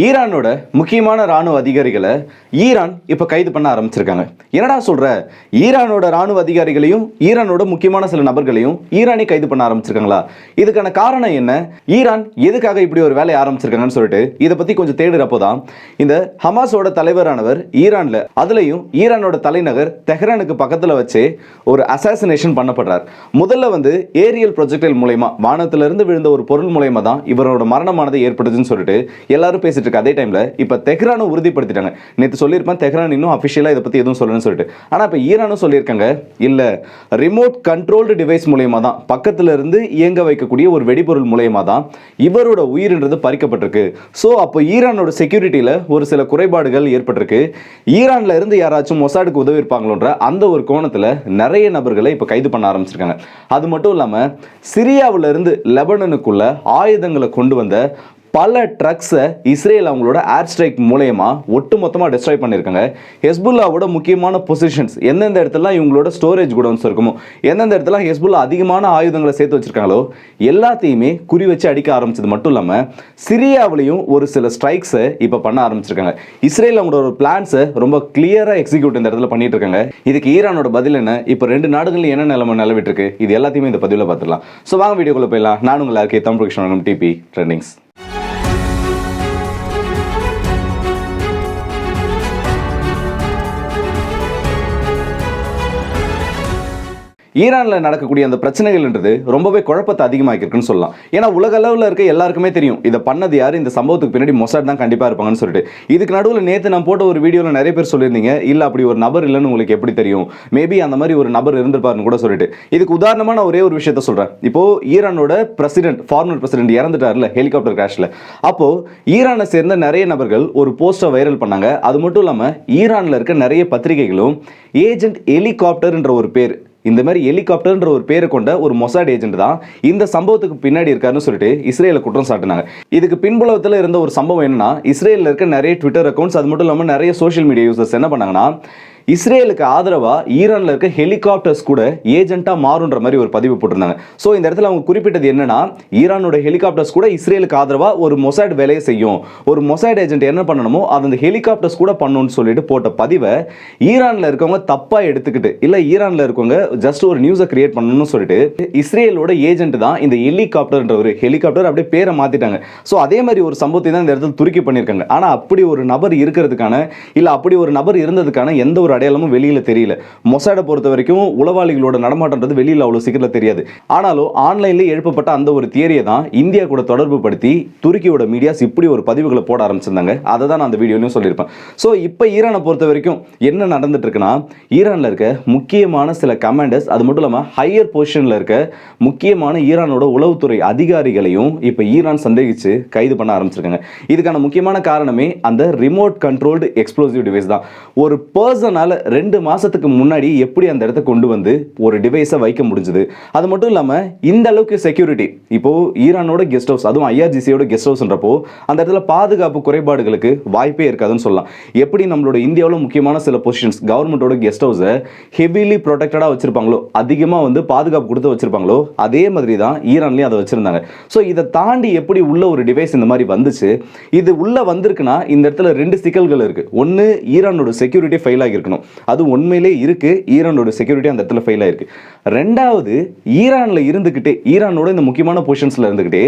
ஈரானோட முக்கியமான ராணுவ அதிகாரிகளை ஈரான் இப்போ கைது பண்ண ஆரம்பிச்சிருக்காங்க. என்னடா சொல்ற? ஈரானோட ராணுவ அதிகாரிகளையும் ஈரானோட முக்கியமான சில நபர்களையும் ஈரானே கைது பண்ண ஆரம்பிச்சிருக்காங்களா? இதுக்கான காரணம் என்ன? ஈரான் எதுக்காக இப்படி ஒரு வேலையை ஆரம்பிச்சிருக்காங்கன்னு சொல்லிட்டு இதை பத்தி கொஞ்சம் தேடுறப்போ தான் இந்த ஹமாஸோட தலைவரானவர் ஈரான்ல அதுலயும் ஈரானோட தலைநகர் தெஹ்ரானுக்கு பக்கத்தில் வச்சு ஒரு அசாசினேஷன் பண்ணப்படுறார். முதல்ல வந்து ஏரியல் ப்ரொஜெக்டைல் மூலயமா வானத்திலிருந்து விழுந்த ஒரு பொருள் மூலயமா தான் இவரோட மரணமானது ஏற்படுதுன்னு சொல்லிட்டு எல்லாரும் பேசிட்டு இருக்க அதே டைம்ல இப்ப தெஹ்ரானும் உறுதிப்படுத்திட்டாங்க. நேற்று சொல்லியிருப்பேன் தெஹ்ரான் இன்னும் அஃபிஷியலா இதை பத்தி எதுவும் சொல்லணும்னு சொல்லிட்டு. ஆனா இப்ப ஈரானும் சொல்லியிருக்காங்க இல்ல ரிமோட் கண்ட்ரோல்டு டிவைஸ் மூலயமா தான் பக்கத்துல இருந்து இயங்க வைக்கக்கூடிய ஒரு வெடிபொருள் மூலயமா தான் இவரோட உயிரின்றது பறிக்கப்பட்டிருக்கு. ஸோ அப்போ ஈரானோட செக்யூரிட்டியில ஒரு சில குறைபாடுகள் ஏற்பட்டிருக்கு. ஈரான்ல இருந்து யாராச்சும் மொசாடுக்கு உதவி இருப்பாங்களோன்ற அந்த ஒரு கோணத்துல நிறைய நபர்களை இப்போ கைது பண்ண ஆரம்பிச்சிருக்காங்க. அது மட்டும் இல்லாம சிரியாவுல இருந்து லெபனனுக்குள்ள ஆயுதங்களை கொண்டு வந்த பல ட்ரக்ஸை இஸ்ரேல் அவங்களோட ஏர் ஸ்ட்ரைக் மூலயமா ஒட்டு மொத்தமாக டிஸ்ட்ராய் பண்ணியிருக்காங்க. ஹெஸ்புல்லாவோட முக்கியமான பொசிஷன்ஸ் எந்தெந்த இடத்துலலாம் இவங்களோட ஸ்டோரேஜ் குடோன்ஸ் இருக்குமோ எந்தெந்த இடத்துல ஹெஸ்புல்லா அதிகமான ஆயுதங்களை சேர்த்து வச்சிருக்காங்களோ எல்லாத்தையுமே குறி வச்சு அடிக்க ஆரம்பிச்சது மட்டும் இல்லாமல் சிரியாவிலையும் ஒரு சில ஸ்ட்ரைக்ஸை இப்போ பண்ண ஆரம்பிச்சிருக்காங்க. இஸ்ரேல் அவங்களோட ஒரு பிளான்ஸை ரொம்ப கிளியராக எக்ஸிக்யூட் இந்த இடத்துல பண்ணிட்டு இருக்காங்க இதுக்கு ஈரானோட பதில் என்ன? இப்போ ரெண்டு நாடுகளில் என்ன நிலைமை நிலவிட்டு இருக்கு இது எல்லாத்தையுமே இந்த பதிவில் பார்த்துடலாம். ஸோ வாங்க வீடியோக்குள்ள போயிடலாம். நான் உங்களை இருக்கே தமிழ் கிருஷ்ணன் டிபி ட்ரெண்டிங்ஸ் ஈரானில் நடக்கக்கூடிய அந்த பிரச்சனைகள்ன்றது ரொம்பவே குழப்பத்தை அதிகமாக்கிருக்குன்னு சொல்லலாம். ஏன்னா உலக அளவில் இருக்க எல்லாருக்குமே தெரியும் இதை பண்ணது யார்? இந்த சம்பவத்துக்கு பின்னாடி மொசாட் தான் கண்டிப்பாக இருப்பாங்கன்னு சொல்லிட்டு. இதுக்கு நடுவில் நேற்று நான் போட்ட ஒரு வீடியோவில் நிறைய பேர் சொல்லியிருந்தீங்க இல்லை அப்படி ஒரு நபர் இல்லைன்னு உங்களுக்கு எப்படி தெரியும்? மேபி அந்த மாதிரி ஒரு நபர் இருந்திருப்பாருன்னு கூட சொல்லிட்டு. இதுக்கு உதாரணமாக நான் ஒரே ஒரு விஷயத்த சொல்கிறேன் இப்போது ஈரானோட பிரசிடென்ட் ஃபார்மர் பிரசிடென்ட் இறந்துட்டார்ல ஹெலிகாப்டர் கிராஷில் அப்போது ஈரானை சேர்ந்த நிறைய நபர்கள் ஒரு போஸ்டை வைரல் பண்ணாங்க. அது மட்டும் இல்லாமல் ஈரானில் இருக்க நிறைய பத்திரிகைகளும் ஏஜென்ட் ஹெலிகாப்டர்ன்ற ஒரு பேர் இந்த மாதிரி ஹெலிகாப்டர்ன்ற ஒரு பேரை கொண்ட ஒரு மொசாட் ஏஜென்ட் தான் இந்த சம்பவத்துக்கு பின்னாடி இருக்காருன்னு சொல்லிட்டு இஸ்ரேல குற்றம் சாட்டினாங்க. இதுக்கு பின்புலத்தில் இருந்த ஒரு சம்பவம் என்னன்னா இஸ்ரேலில் இருக்க நிறைய ட்விட்டர் அக்கௌண்ட்ஸ் அது மட்டும் இல்லாமல் நிறைய சோஷியல் மீடியா யூசர்ஸ் என்ன பண்ணாங்கன்னா இஸ்ரேலுக்கு ஆதரவாக ஈரானில் இருக்க ஹெலிகாப்டர்ஸ் கூட ஏஜென்ட்டாக மாறுன்ற மாதிரி ஒரு பதிவு போட்டிருந்தாங்க. ஸோ இந்த இடத்துல அவங்க குறிப்பிட்டது என்னன்னா ஈரானோட ஹெலிகாப்டர்ஸ் கூட இஸ்ரேலுக்கு ஆதரவாக ஒரு மொசைட் வேலையை செய்யும். ஒரு மொசைட் ஏஜென்ட் என்ன பண்ணணுமோ அது அந்த ஹெலிகாப்டர்ஸ் கூட பண்ணணும்னு சொல்லிட்டு போட்ட பதிவை ஈரானில் இருக்கவங்க தப்பாக எடுத்துக்கிட்டு இல்லை ஈரானில் இருக்கவங்க ஜஸ்ட் ஒரு நியூஸை கிரியேட் பண்ணணும்னு சொல்லிட்டு இஸ்ரேலோட ஏஜென்ட் தான் இந்த ஹெலிகாப்டர்ன்ற ஒரு ஹெலிகாப்டர் அப்படியே பேரை மாற்றிட்டாங்க ஸோ அதே மாதிரி ஒரு சம்பவத்தை தான் இந்த இடத்துல துருக்கி பண்ணியிருக்காங்க. ஆனால் அப்படி ஒரு நபர் இருக்கிறதுக்கான இல்லை அப்படி ஒரு நபர் இருந்ததுக்கான எந்த ஒரு அடையாளமும் வெளியில் தெரியல. மொசாடை பொறுத்த வரைக்கும் உளவாளிகளோட நடமாட்டம்ன்றது வெளியில் அவ்வளவு சீக்கிரம் தெரியாது. ஆனாலும் ஆன்லைன்ல எழுப்பப்பட்ட அந்த ஒரு தியரியை தான் இந்தியா கூட தொடர்பு படுத்தி துருக்கியோட மீடியாஸ் இப்படி ஒரு பதிவுகளை போட ஆரம்பிச்சிருந்தாங்க. அதை தான் நான் அந்த வீடியோலையும் சொல்லியிருப்பேன். ஸோ இப்போ ஈரானை பொறுத்த வரைக்கும் என்ன நடந்துட்டு இருக்குன்னா ஈரானில் இருக்க முக்கியமான சில கமாண்டர்ஸ் அது மட்டும் இல்லாமல் ஹையர் பொசிஷனில் இருக்க முக்கியமான ஈரானோட உளவுத்துறை அதிகாரிகளையும் இப்போ ஈரான் சந்தேகிச்சு கைது பண்ண ஆரம்பிச்சிருக்காங்க. இதுக்கான முக்கியமான காரணமே அந்த ரிமோட் கண்ட்ரோல்டு எக்ஸ்ப்ளோசிவ் டிவைஸ் தான். ஒரு பர்சனால் ரெண்டு மாதத்துக்கு முன்னாடி எப்படி அந்த இடத்த கொண்டு வந்து ஒரு டிவைஸை வைக்க முடிஞ்சுது? அது மட்டும் இல்லாமல் இந்த அளவுக்கு செக்யூரிட்டி இப்போது ஈரானோட கெஸ்ட் ஹவுஸ் அதுவும் ஐஆர்ஜிசியோட கெஸ்ட் ஹவுஸ்ன்றப்போ அந்த இடத்துல பாதுகாப்பு குறைபாடுகளுக்கு வாய்ப்பே இருக்காதுன்னு சொல்லலாம். எப்படி நம்மளோட இந்தியாவில் முக்கியமான சில பொசிஷன்ஸ் கவர்மெண்ட்டோட கெஸ்ட் ஹவுஸை ஹெவிலி ப்ரொடெக்டடாக வச்சுருப்பாங்களோ அதிகமாக வந்து பாதுகாப்பு கொடுத்து வச்சுருப்பாங்களோ அதே மாதிரி தான் ஈரான்லேயும் அதை வச்சுருந்தாங்க. ஸோ இதை தாண்டி எப்படி உள்ள ஒரு டிவைஸ் இந்த மாதிரி வந்துச்சு? இது உள்ளே வந்திருக்குன்னா இந்த இடத்துல ரெண்டு சிக்கல்கள் இருக்குது ஒன்று ஈரானோட செக்யூரிட்டி ஃபெயில் ஆகியிருக்கணும் அது உண்மையிலே இருக்கு. ஈரானோட செக்யூரிட்டி அந்த இடத்துல ஃபெயில் ஆயிருக்கு. ரெண்டாவது ஈரானில் இருந்துகிட்டே ஈரானோட இந்த முக்கியமான பொசிஷன்ஸில் இருந்துக்கிட்டே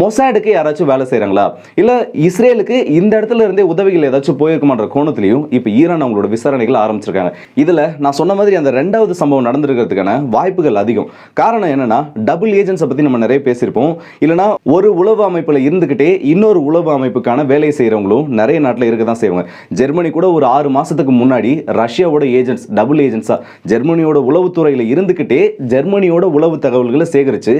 மொசாடுக்கு யாராச்சும் வேலை செய்கிறாங்களா இல்லை இஸ்ரேலுக்கு இந்த இடத்துல இருந்தே உதவிகள் ஏதாச்சும் போயிருக்குமான்ற கோணத்திலையும் இப்போ ஈரான் அவங்களோட விசாரணைகள் ஆரம்பிச்சிருக்காங்க. இதில் நான் சொன்ன மாதிரி அந்த ரெண்டாவது சம்பவம் நடந்திருக்கிறதுக்கான வாய்ப்புகள் அதிகம். காரணம் என்னன்னா டபுள் ஏஜென்ட்ஸை பற்றி நம்ம நிறைய பேசியிருப்போம். இல்லைனா ஒரு உளவு அமைப்பில் இருந்துக்கிட்டே இன்னொரு உளவு அமைப்புக்கான வேலை செய்யறவங்களும் நிறைய நாட்டில் இருக்க தான் செய்வாங்க. ஜெர்மனி கூட ஒரு ஆறு மாசத்துக்கு முன்னாடி ரஷ்யாவோட ஏஜென்ட்ஸ் டபுள் ஏஜென்ட்ஸாக ஜெர்மனியோட உளவுத்துறையில் இருந்துக்கிட்டே ஜெர்மனியோட உளவு தகவல்களை சேகரித்து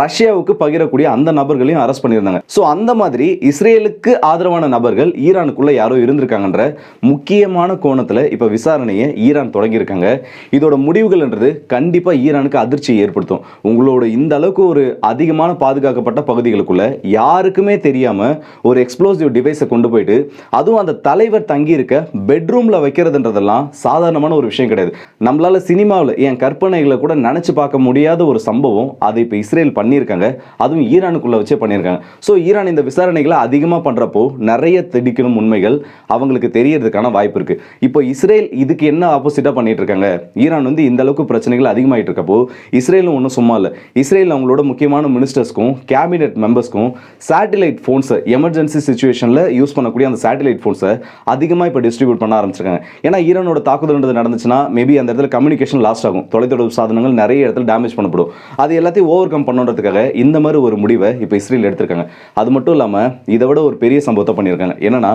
ரஷ்யாவுக்கு பகிரக்கூடிய அந்த நபர்களையும் அரெஸ்ட் பண்ணியிருந்தாங்க. ஸோ அந்த மாதிரி இஸ்ரேலுக்கு ஆதரவான நபர்கள் ஈரானுக்குள்ளே யாரோ இருந்திருக்காங்கன்ற முக்கியமான கோணத்தில் இப்போ விசாரணையை ஈரான் தொடங்கியிருக்காங்க. இதோட முடிவுகள்ன்றது கண்டிப்பாக ஈரானுக்கு அதிர்ச்சியை ஏற்படுத்தும். உங்களோட இந்த அளவுக்கு ஒரு அதிகமான பாதுகாக்கப்பட்ட பகுதிகளுக்குள்ள யாருக்குமே தெரியாமல் ஒரு எக்ஸ்ப்ளோசிவ் டிவைஸை கொண்டு போயிட்டு அதுவும் அந்த தலைவர் தங்கியிருக்க பெட்ரூமில் வைக்கிறதுன்றதெல்லாம் சாதாரணமான ஒரு விஷயம் கிடையாது. நம்மளால சினிமாவில் என் கற்பனைகளை கூட நினச்சி பார்க்க முடியாத ஒரு சம்பவம் அதை இப்போ இஸ்ரேல் பண்ணியிருக்காங்க. அதுவும் ஈரானுக்குள்ளே வச்சே பண்ணியிருக்காங்க. ஸோ ஈரான் இந்த விசாரணைகளை அதிகமாக பண்ணுறப்போ நிறைய திடிக்கணும் உண்மைகள் அவங்களுக்கு தெரியறதுக்கான வாய்ப்பு இருக்கு. இப்போ இஸ்ரேல் இதுக்கு என்ன ஆப்போசிட்டாக பண்ணிட்டு இருக்காங்க? ஈரான் வந்து இந்த அளவுக்கு பிரச்சனைகள் அதிகமாயிட்டு இருக்கப்போ இஸ்ரேலும் ஒன்றும் சும்மா இல்லை. இஸ்ரேல் அவங்களோட முக்கியமான மினிஸ்டர்ஸ்க்கும் கேபினெட் மெம்பர்ஸ்க்கும் சேட்டலைட் ஃபோன்ஸை எமர்ஜென்சி சுச்சுவேஷனில் யூஸ் பண்ணக்கூடிய அந்த சேட்டலைட் ஃபோன்ஸை அதிகமாக இப்போ டிஸ்ட்ரிபியூட் பண்ண ஆரம்பிச்சிருக்காங்க. ஏன்னா ஈரானோட தாக்குதல்ன்றது நடந்துச்சுன்னா மேபி அந்த இடத்துல கம்யூனிகேஷன் லாஸ்ட் ஆகும். தொலைத்தொடர்பு சாதனங்கள் நிறைய இடத்துல டேமேஜ் பண்ணப்படும். அது எல்லாத்தையும் ஓவர் கம் பண்ணுறதுக்காக இந்த மாதிரி ஒரு முடிவை இப்போ இஸ்ரேல் எடுத்திருக்காங்க. அது மட்டும் இல்லாமல் இதை விட ஒரு பெரிய சம்பவத்தை பண்ணியிருக்காங்க. என்னன்னா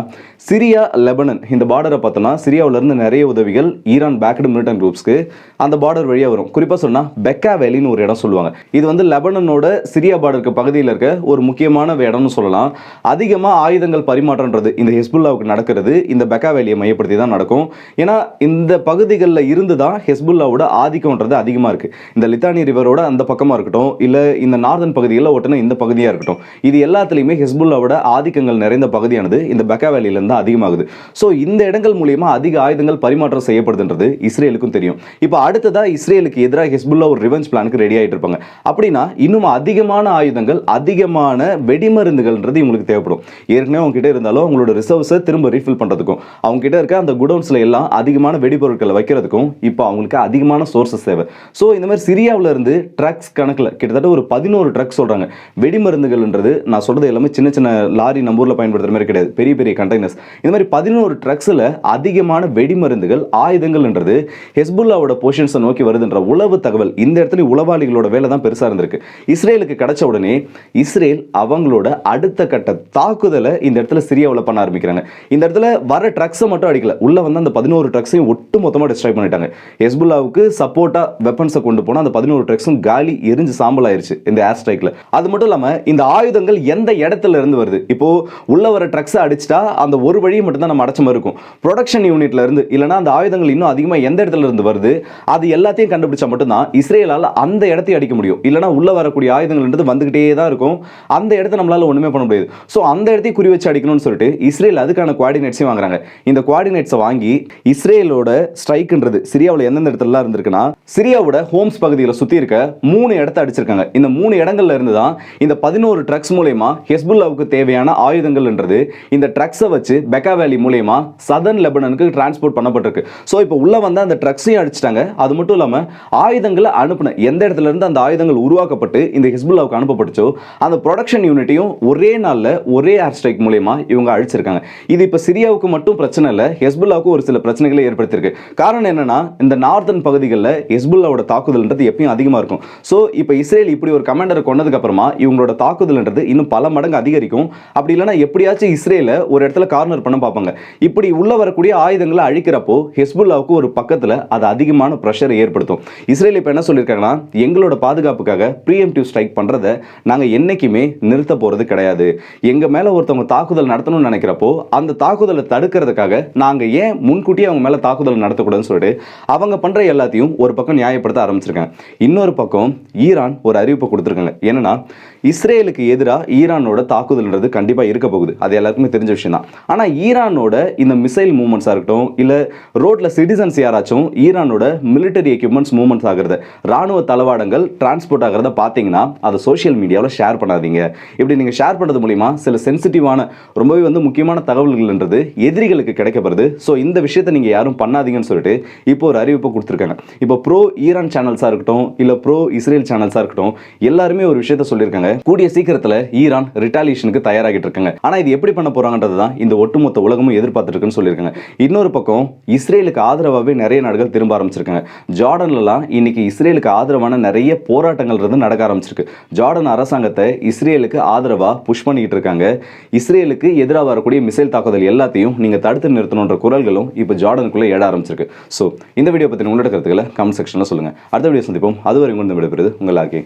சிரியா லெபனன் இந்த பார்டரை பார்த்தோம்னா சிரியாவிலேருந்து நிறைய உதவிகள் ஈரான் பேக்டு மிலிட்டன் குரூப்ஸ்க்கு அந்த பார்டர் வழியாக வரும். குறிப்பாக சொன்னால் பெக்கா வேலின்னு ஒரு இடம் சொல்லுவாங்க. இது வந்து லெபனனோட சிரியா பார்டருக்கு பகுதியில் இருக்க ஒரு முக்கியமான இடம்னு சொல்லலாம். அதிகமாக ஆயுதங்கள் பரிமாற்றன்றது இந்த ஹெஸ்புல்லாவுக்கு நடக்கிறது. இந்த பெக்கா வேலியை மையப்படுத்தி தான் நடக்கும். ஏன்னா இந்த பகுதிகளில் இருந்து தான் ஹெஸ்புல்லாவோட ஆதிக்கம்ன்றது அதிகமாக இருக்குது இந்த லித்தானி ரிவரோட அந்த பக்கமாக இருக்கட்டும் இல்லை இந்த நார்தன் பகுதியில் ஒட்டின இந்த பகுதியாக இருக்கட்டும் இது எல்லாத்துலேயுமே ஹெஸ்புல்லாவோட ஆதிக்கங்கள் நிறைந்த பகுதியானது இந்த பெக்கா வேலியிலேருந்து தான் அதிகமாகுது. ஸோ இந்த இடங்கள் மூலியமாக அதிக ஆயுதங்கள் பரிமாற்றம் செய்யப்படுதுன்றது இஸ்ரேலுக்கும் தெரியும். இப்போ அடுத்ததாக இஸ்ரேலுக்கு எதிராக ஹெஸ்புல்லா ஒரு ரிவெஞ்ச் பிளானுக்கு ரெடி ஆகிட்டு இருப்பாங்க. அப்படின்னா இன்னும் அதிகமான ஆயுதங்கள் அதிகமான வெடிமருந்துகள்ன்றது இவங்களுக்கு தேவைப்படும். ஏற்கனவே அவங்க கிட்ட இருந்தாலும் அவங்களோட ரிசர்வ்ஸை திரும்ப ரீஃபில் பண்ணுறதுக்கும் அவங்க கிட்ட இருக்க அந்த குடோன்ஸில் எல்லாம் அதிகமாக அதிகமான வெடிபொருட்களை வைக்கிறதுக்கும் இப்போ அவங்களுக்கு அதிகமான சோர்சஸ் தேவை. ஸோ இந்த மாதிரி சிரியாவுல இருந்து ட்ரக்ஸ் கணக்கில் கிட்டத்தட்ட ஒரு பதினோரு ட்ரக்ஸ் சொல்றாங்க. வெடிமருந்துகள்ன்றது நான் சொல்றது எல்லாமே சின்ன சின்ன லாரி நம்ம ஊர்ல பயன்படுத்துற மாதிரி கிடையாது. பெரிய பெரிய கண்டெய்னர்ஸ் இந்த மாதிரி பதினோரு ட்ரக்ஸில் அதிகமான வெடிமருந்துகள் ஆயுதங்கள்ன்றது ஹெஸ்புல்லாவோட பொசிஷன்ஸை நோக்கி வருதுன்ற உளவு தகவல். இந்த இடத்துல உளவாளிகளோட வேலை தான் பெருசாக இருந்திருக்கு. இஸ்ரேலுக்கு கிடைச்ச உடனே இஸ்ரேல் அவங்களோட அடுத்த கட்ட தாக்குதலை இந்த இடத்துல சிரியாவில் பண்ண ஆரம்பிக்கிறாங்க. இந்த இடத்துல வர ட்ரக்ஸை மட்டும் அடிக்கல. உள்ள வந்து அந்த பதினோரு ட்ரக்ஸையும் ஒட்டு மொத்தமாக டிஸ்ட்ராய் பண்ணிட்டாங்க. ஹெஸ்புல்லாவுக்கு சப்போர்ட்டாக வெப்பன்ஸை கொண்டு போனால் அந்த பதினோரு ட்ரக்ஸும் காலி எரிஞ்சு சாம்பல் ஆயிருச்சு இந்த ஏர் ஸ்ட்ரைக்கில் அது மட்டும் இல்லாமல் இந்த ஆயுதங்கள் எந்த இடத்துல இருந்து வருது? இப்போது உள்ள வர ட்ரக்ஸை அடிச்சிட்டா அந்த ஒரு வழியை மட்டும்தான் நம்ம அடைச்ச மாதிரி இருக்கும். ப்ரொடக்ஷன் யூனிட்ல இருந்து இல்லைனா அந்த ஆயுதங்கள் இன்னும் அதிகமாக எந்த இடத்துல இருந்து வருது? அது எல்லாத்தையும் கண்டுபிடிச்சா மட்டும்தான் இஸ்ரேலால் அந்த இடத்தையும் அடிக்க முடியும். இல்லைனா உள்ள வரக்கூடிய ஆயுதங்கள்ன்றது வந்துகிட்டே தான் இருக்கும். அந்த இடத்த நம்மளால ஒன்றுமே பண்ண முடியாது. ஸோ அந்த இடத்தையும் குறி வச்சு அடிக்கணும்னு சொல்லிட்டு இஸ்ரேல் அதுக்கான குவாடினேட்ஸையும் வாங்குறாங்க. இந்த குவாடினேட்ஸை வாங்கி இஸ்ரேல் இஸ்ரேலோட ஸ்ட்ரைக்ன்றது சிரியாவில் எந்தெந்த இடத்துலலாம் இருந்திருக்குன்னா சிரியாவோட ஹோம்ஸ் பகுதியில் சுற்றி இருக்க மூணு இடத்த அடிச்சிருக்காங்க. இந்த மூணு இடங்கள்ல இருந்து தான் இந்த பதினோரு ட்ரக்ஸ் மூலயமா ஹெஸ்புல்லாவுக்கு தேவையான ஆயுதங்கள்ன்றது இந்த ட்ரக்ஸை வச்சு பெக்கா வேலி மூலயமா சதர்ன் லெபனனுக்கு டிரான்ஸ்போர்ட் பண்ணப்பட்டிருக்கு. ஸோ இப்போ உள்ள வந்து அந்த ட்ரக்ஸையும் அடிச்சிட்டாங்க. அது மட்டும் இல்லாமல் ஆயுதங்களை அனுப்பின எந்த இடத்துல இருந்து அந்த ஆயுதங்கள் உருவாக்கப்பட்டு இந்த ஹிஸ்புல்லாவுக்கு அனுப்பப்பட்டுச்சோ அந்த ப்ரொடக்ஷன் யூனிட்டையும் ஒரே நாளில் ஒரே ஏர் ஸ்ட்ரைக் மூலயமா இவங்க அழிச்சிருக்காங்க. இது இப்போ சிரியாவுக்கு மட்டும் பிரச்சனை இல்லை ஹெஸ்புல்லாவுக்கும் ஒரு சில பிரச்சனைகளை ஏற்படுத்தியிருக்கு. காரணம் என்னன்னா இந்த நார்தன் பகுதிகளில் ஹெஸ்புல்லாவோட தாக்குதல்ன்றது எப்பயும் அதிகமாக இருக்கும். ஸோ இப்போ இஸ்ரேல் இப்படி ஒரு கமாண்டரை கொண்டதுக்கு அப்புறமா இவங்களோட தாக்குதல்ன்றது இன்னும் பல மடங்கு அதிகரிக்கும். அப்படி இல்லைனா எப்படியாச்சும் இஸ்ரேலை ஒரு இடத்துல கார்னர் பண்ண பார்ப்பாங்க. இப்படி உள்ள வரக்கூடிய ஆயுதங்களை அழிக்கிறப்போ ஹெஸ்புல்லாவுக்கு ஒரு பக்கத்தில் அது அதிகமான ப்ரெஷரை ஏற்படுத்தும். இஸ்ரேல் இப்போ என்ன சொல்லியிருக்காங்கன்னா எங்களோட பாதுகாப்புக்காக ப்ரீஎம்டிவ் ஸ்ட்ரைக் பண்ணுறதை நாங்கள் என்னைக்குமே நிறுத்த போகிறது கிடையாது. எங்கள் மேலே ஒருத்தவங்க தாக்குதல் நடத்தணும்னு நினைக்கிறப்போ அந்த தாக்குதலை தடுக்கிறதுக்காக நாங்கள் ஏன் முன்கூட்டியே அவங்க மேலே தாக்குதல் நடத்தக்கூடாதுன்னு சொல்லிட்டு அவங்க பண்ணுற எல்லாத்தையும் ஒரு பக்கம் நியாயப்படுத்த ஆரம்பிச்சிருக்காங்க. இன்னொரு பக்கம் ஈரான் ஒரு அறிவிப்பை கொடுத்துருக்காங்க. என்னன்னா இஸ்ரேலுக்கு எதிராக ஈரானோட தாக்குதல்ன்றது கண்டிப்பாக இருக்க போகுது. அது எல்லாருக்குமே தெரிஞ்ச விஷயம் தான் ஆனால் ஈரானோட இந்த மிசைல் மூவ்மெண்ட்ஸாக இருக்கட்டும் இல்லை ரோட்டில் சிட்டிசன்ஸ் யாராச்சும் ஈரானோட மிலிட்டரி எக்யூப்மெண்ட்ஸ் மூவ்மெண்ட்ஸ் ஆகுறது ராணுவ தளவாடங்கள் டிரான்ஸ்போர்ட் ஆகிறத பார்த்தீங்கன்னா அதை சோஷியல் மீடியாவில் ஷேர் பண்ணாதீங்க. இப்படி நீங்கள் ஷேர் பண்ணுறது மூலிமா சில சென்சிட்டிவான ரொம்பவே வந்து முக்கியமான தகவல்கள்ன்றது எதிரிகளுக்கு கிடைக்கப்படுது ஸோ இந்த விஷயத்தை நீங்கள் யாரும் யாரும் பண்ணாதீங்கன்னு சொல்லிட்டு இப்போ ஒரு அறிவிப்பு கொடுத்துருக்காங்க. இப்போ ப்ரோ ஈரான் சேனல்ஸாக இருக்கட்டும் இல்லை ப்ரோ இஸ்ரேல் சேனல்ஸாக இருக்கட்டும் எல்லாருமே ஒரு விஷயத்த சொல்லியிருக்காங்க. கூடிய சீக்கிரத்தில் ஈரான் ரிட்டாலியேஷனுக்கு தயாராகிட்டு இருக்காங்க. ஆனால் இது எப்படி பண்ண போகிறாங்கன்றது தான் இந்த ஒட்டுமொத்த உலகமும் எதிர்பார்த்துருக்குன்னு சொல்லியிருக்காங்க. இன்னொரு பக்கம் இஸ்ரேலுக்கு ஆதரவாகவே நிறைய நாடுகள் திரும்ப ஆரம்பிச்சிருக்காங்க. ஜார்டன்லலாம் இன்னைக்கு இஸ்ரேலுக்கு ஆதரவான நிறைய போராட்டங்கள் இருந்து நடக்க ஆரம்பிச்சிருக்கு. ஜார்டன் அரசாங்கத்தை இஸ்ரேலுக்கு ஆதரவாக புஷ் பண்ணிக்கிட்டு இருக்காங்க. இஸ்ரேலுக்கு எதிராக வரக்கூடிய மிசைல் தாக்குதல் எல்லாத்தையும் நீங்கள் தடுத்து நிறுத்தணுன்ற குரல்களும் இப்போ ஜார்டனுக்குள்ளே ஏட ஆரம்பிச்சிருக்கு. ஸோ இந்த வீடியோ பற்றி உங்களோட கருத்துக்களை கமெண்ட் செக்ஷனில் சொல்லுங்கள் அடுத்த வீடியோ சந்திப்போம். அதுவரை உங்களுக்கு விடைபெறுது உங்கள் ஆக்கி